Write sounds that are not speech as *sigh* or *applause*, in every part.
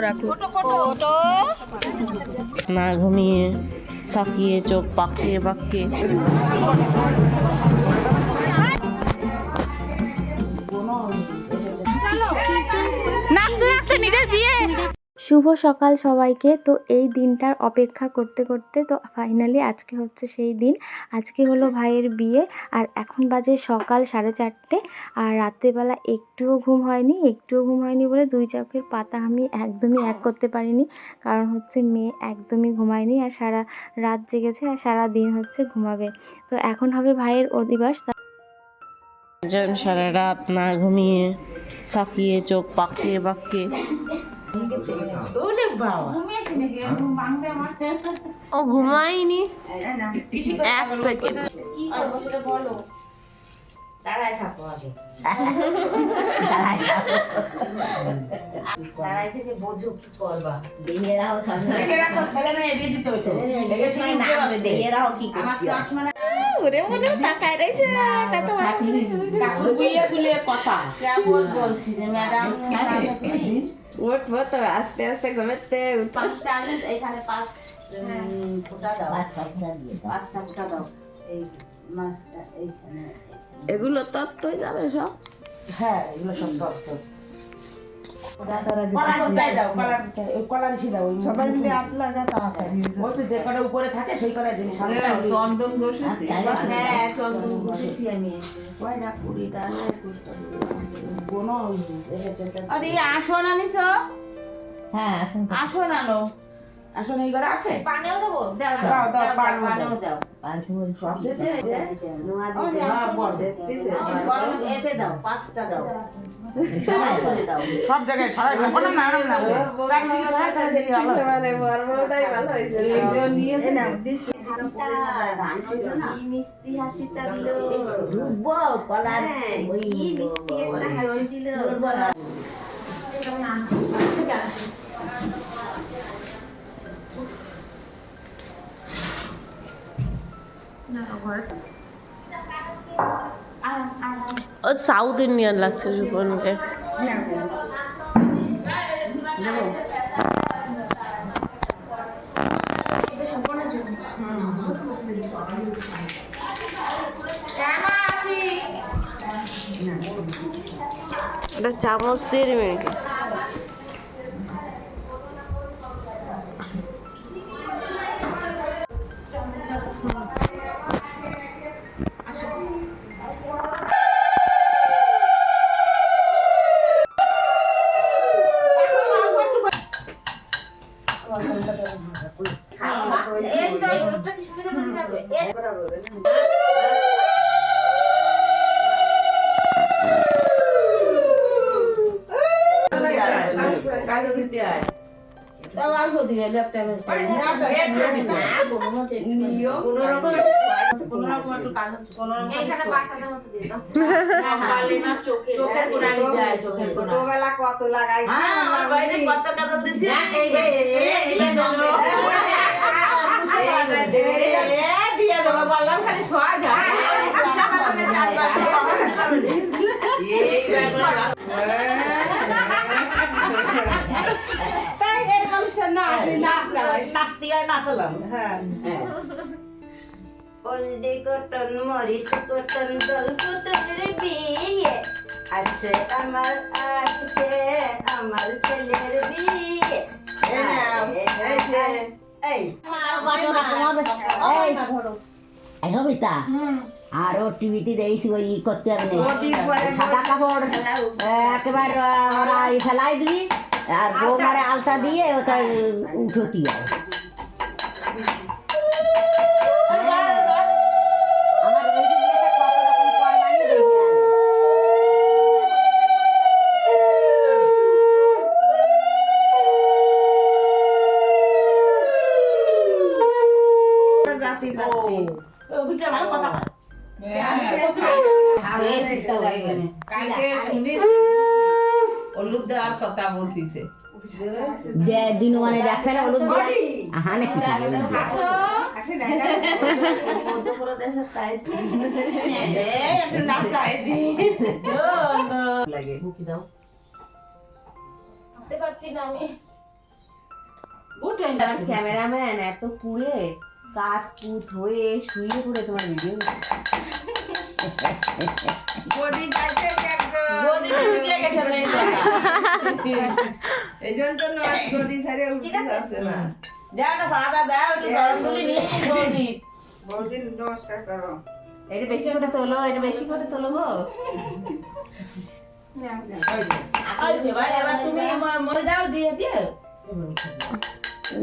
রাখি না ঘুমিয়ে থাকিয়ে চোখ পাকিয়ে পাকিয়ে শুভ সকাল সবাইকে। তো এই দিনটার অপেক্ষা করতে করতে তো ফাইনালি আজকে হচ্ছে সেই দিন। আজকে হলো ভাইয়ের বিয়ে আর এখন বাজে সকাল সাড়ে চারটে আর রাত্রেবেলা একটুও ঘুম হয়নি, একটুও ঘুম হয়নি বলে দুই চোখের পাতা আমি একদমই এক করতে পারিনি। কারণ হচ্ছে মেয়ে একদমই ঘুমায়নি আর সারা রাত জেগেছে আর সারা দিন হচ্ছে ঘুমাবে। তো এখন হবে ভাইয়ের অধিবাস। সারা রাত না ঘুমিয়ে তাকিয়ে চোখ পাকিয়ে পাকিয়ে ও ঘুমায়নি। এক সেকেন্ড তারাই থেকে বোঝো কি করবা। এরাও কি করছে ওরে মনে তাকায় রয়েছে *laughs* কেমন বলছি যে ম্যাডাম উঠবো তো আস্তে আস্তে ঘুমেতে পাঁচটা আনলেন এখানে পাঁচ ফোঁটা দাও পাঁচটা ফোঁটা দিয়ে পাঁচটা ফোঁটা দাও এই মাছটা এইখানে এগুলো তত্ত্বই যাবে সব হ্যাঁ এগুলো সব তত্ত্ব সবাই মিলে হাত লাগা তাড়াতাড়ি। যে কটা উপরে থাকে সেই কটা জিনিস সামনে চন্দন ঘষেছি হ্যাঁ চন্দন ঘষেছি আমি। কয়টা কুড়িটা আরে আসন আনিস হ্যাঁ আসন আনো। আসলে এই ঘরে আছে? পানিও দেবো? দাও দাও, দাও, দাও পানিও দাও। হ্যাঁ, বল। গরম এতে দাও পাঁচটা দাও। সব জায়গায় ছড়াই না না না। চারদিকে ছড়াই ছড়াই দিলে ভালো মানে মর্মটাই ভালো হয়েছে এই নাও দিস মিষ্টি হাসিটা দিল ডুববো ও সাউথ ইন্ডিয়ান লাগছে সুপনকে এটা চামচ দিয়ে দিবি নাকি? ছোটবেলা কত এই এই দিয়ে দেবো বললাম খালি সোয়া যা। তাই এরকম না নাচতে নাচলাম হ্যাঁ হলদি কটন মরিচ কটন দল পুতুলের বিয়ে আসে আমার আজকে আমার ছেলের বিয়ে সবিতা আরও টিভিতে দেখছি ওই ই করতে হবে সাদা কাপড় একেবারে ওরা ফেলাই দিবি আর বৌমারে আলতা দিয়ে ওটা উঠতি আমার কালকে শুনিস হলুদ দেওয়ার কথা বলতিছে মানে না হলুদ ক্যামেরাম্যান এত কুড়ে কাঠ কুট হয়ে শুয়ে পড়ে তোমার ভিডিও গদি পাইছে একজন। এই জন্য তো নয় গদি সারে উঠতে আসে না। বৌদির নমস্কার করো। এটা বেশি করে তোলো এটা বেশি করে তোলো গো।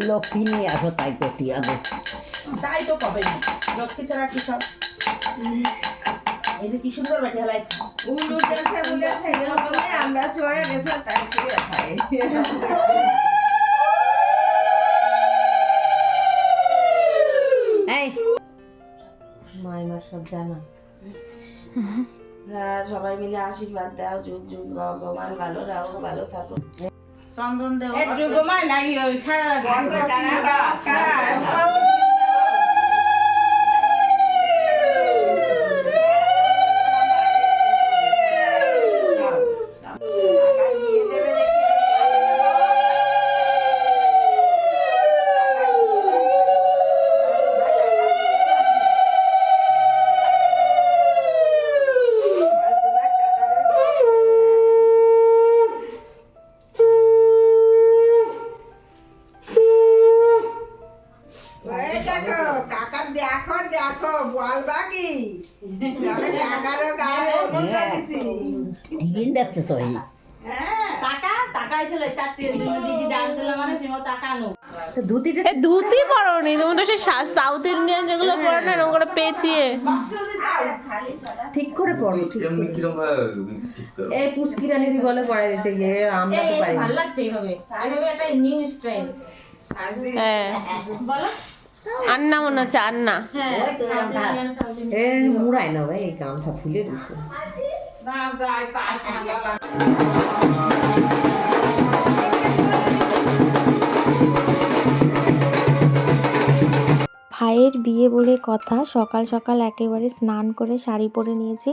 লক্ষ্মী নিয়ে আসো তাই করতে হবে তাই তো কবে লক্ষ্মী ছাড়া কি সব? এই যে কি সুন্দর বেটে হেলাইছে। উলু দেশে বলে আমরা চয়ে গেছে তাই শুয়ে খাই। এই। মাইমার সব জানা। হ্যাঁ সবাই মিলে আশীর্বাদ দাও যুগ যুগ ভগবান ভালো রাখো ভালো থাকো। চন্দন দেও। একটু সারা এ ধুতি পরনি তুমি তো সেই সাউথ ইন্ডিয়ান যেগুলো পরো না করে পেঁচিয়ে। ঠিক করে পড়ো ঠিক এই পুষ্কিরানি দি বলে পড়াই দিতে গিয়ে আমরা তো পারি ভালো লাগছে এইভাবে। এইভাবে একটা নিউ স্টাইল হ্যাঁ। বলো। আন্না মনে হচ্ছে আন্না। হ্যাঁ না ভাই এই গামছা ফুলে দিছে। ভাইয়ের বিয়ে বলে কথা, সকাল সকাল একেবারে স্নান করে শাড়ি পরে নিয়েছি।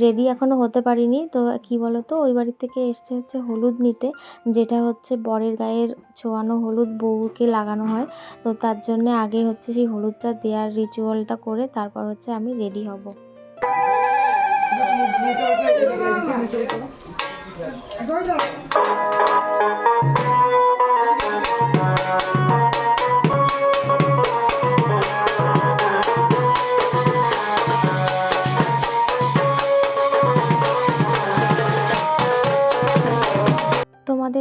রেডি এখনও হতে পারিনি, তো কি বলো তো ওই বাড়ি থেকে এসছে হচ্ছে হলুদ নিতে, যেটা হচ্ছে বরের গায়ের ছোঁয়ানো হলুদ বউকে লাগানো হয়। তো তার জন্যে আগে হচ্ছে সেই হলুদটা দেওয়ার রিচুয়ালটা করে, তারপর হচ্ছে আমি রেডি হব। Go, go.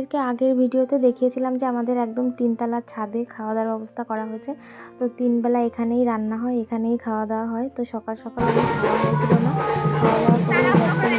তোমাদেরকে আগের ভিডিওতে দেখিয়েছিলাম যে আমাদের একদম তিনতলার ছাদে খাওয়া দাওয়ার ব্যবস্থা করা হয়েছে। তো তিনবেলা এখানেই রান্না হয়, এখানেই খাওয়া দাওয়া হয়। তো সকাল সকাল খাওয়া হয়েছিল না। খাওয়া দাওয়া করে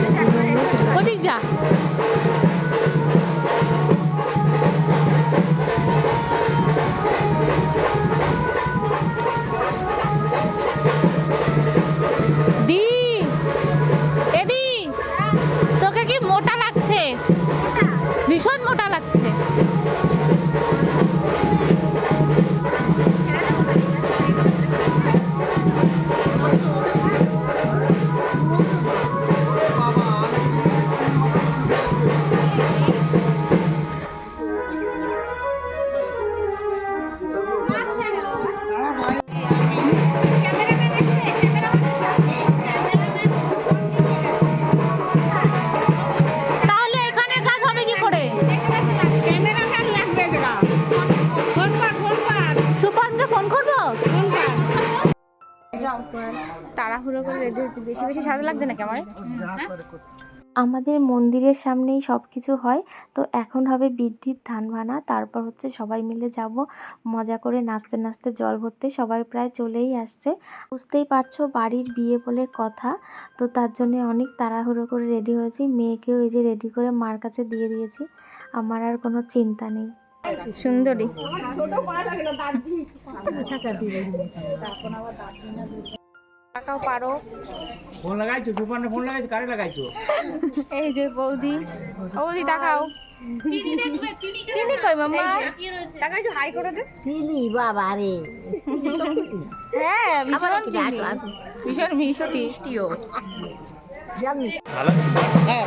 লাগছে নাকি আমার? আমাদের মন্দিরের সামনেই সব কিছু হয় তো এখন হবে বিদ্যুৎ ধান ভানা তারপর হচ্ছে সবাই মিলে যাব মজা করে নাচতে নাচতে জল ভরতে সবাই প্রায় চলেই আসছে। বুঝতেই পারছ বাড়ির বিয়ে বলে কথা তো তার জন্য অনেক তাড়াহুড়ো করে রেডি হয়েছি মেয়েকেও এই যে রেডি করে মার কাছে দিয়ে দিয়েছি আমার আর কোনো চিন্তা নেই। সুন্দরী। টাকাও পারো। ফোন লাগাইছো? সুপর্ণে ফোন লাগাইছো? কারে লাগাইছো? এই যে বৌদি। বৌদি তাকাও। চিনি কই মাম্মা? টাকা একটু হাই করে দে। চিনি বাবা রে। হ্যাঁ ভীষণ চিনি। ভীষণ ভীষণ মিষ্টিও। ভালো। হ্যাঁ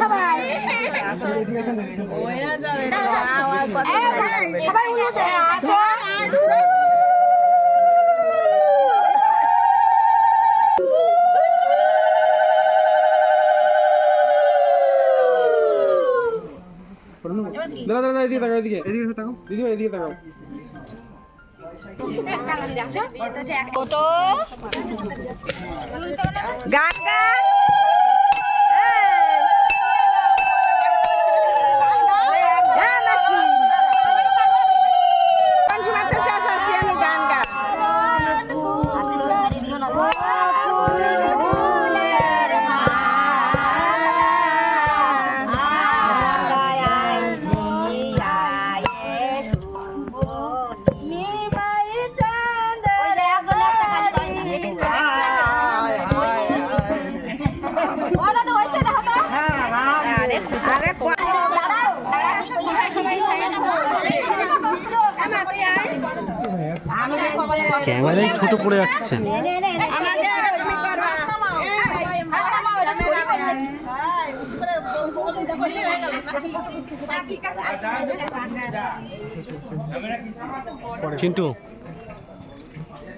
সবাই। আসো দাঁড়া দাঁড়া এদিকে তাকাও এদিকে। এদিকে তাকাও। দিদি এদিকে তাকাও। গান গান। ক্যামেরায় ছোট পড়ে যাচ্ছে চিন্টু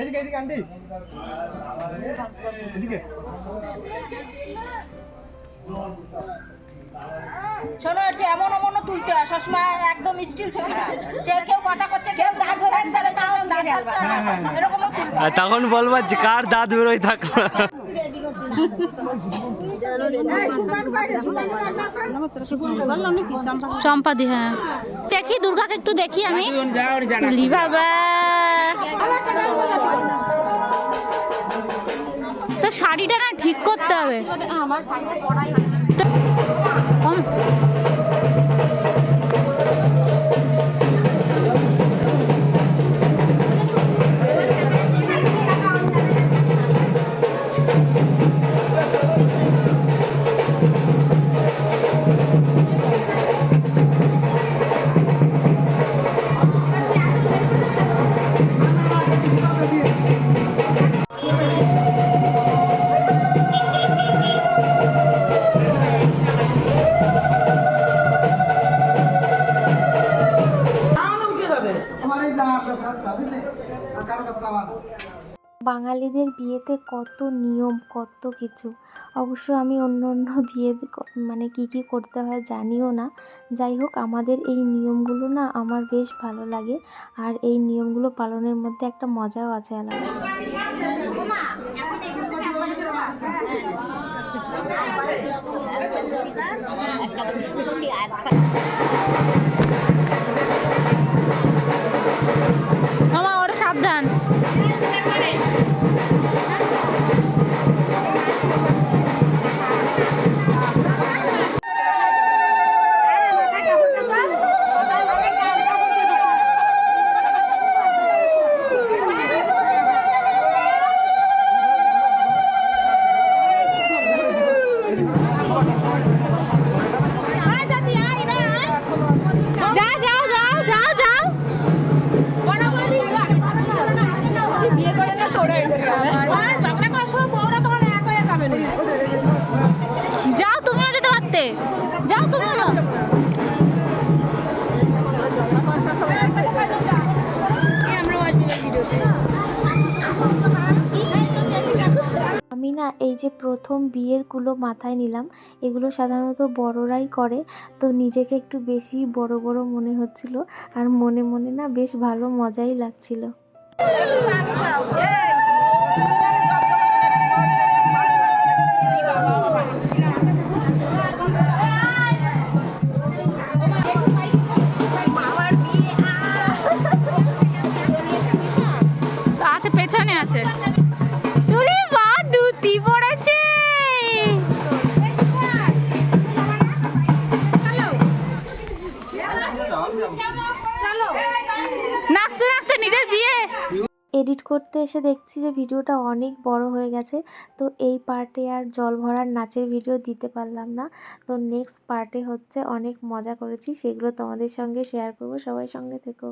এদিকে এদিকে আন্টি। এদিকে। শোনো একটু এমন অমন তুলতে হয়। সবসময় একদম স্টিল ছবি না। সে কেউ কথা করছে কেউ দাঁত বেরোতে যাবে তাও দাঁত এরকমও তুলবে তখন বলবা যে কার দাঁত বেরোয় থাকল চম্পাদি হ্যাঁ। দেখি দুর্গাকে একটু দেখি আমি। বাবা। তো শাড়িটা না ঠিক করতে হবে। আমার শাড়িটা পরাই বাঙালিদের বিয়েতে কত নিয়ম, কত কিছু। অবশ্য আমি অন্য অন্য *laughs* বিয়ে মানে কি কি করতে হয় জানিও না। যাই হোক, আমাদের এই নিয়মগুলো না আমার বেশ ভালো লাগে। আর এই নিয়মগুলো পালনের মধ্যে একটা মজাও আছে আলাদা। সাবধান। এই যে প্রথম বিয়েরগুলো মাথায় নিলাম, এগুলো সাধারণত বড়রাই করে। তো নিজেকে একটু বেশি বড় বড় মনে হচ্ছিল আর মনে মনে না বেশ ভালো মজাই লাগছিল। আছে করতে এসে দেখছি যে ভিডিওটা অনেক বড় হয়ে গেছে। তো এই পার্টে আর জল ভরার নাচের ভিডিও দিতে পারলাম না। তো নেক্সট পার্টে হচ্ছে অনেক মজা করেছি। সেগুলো তোমাদের সঙ্গে শেয়ার করব। সবাই সঙ্গে থেকো।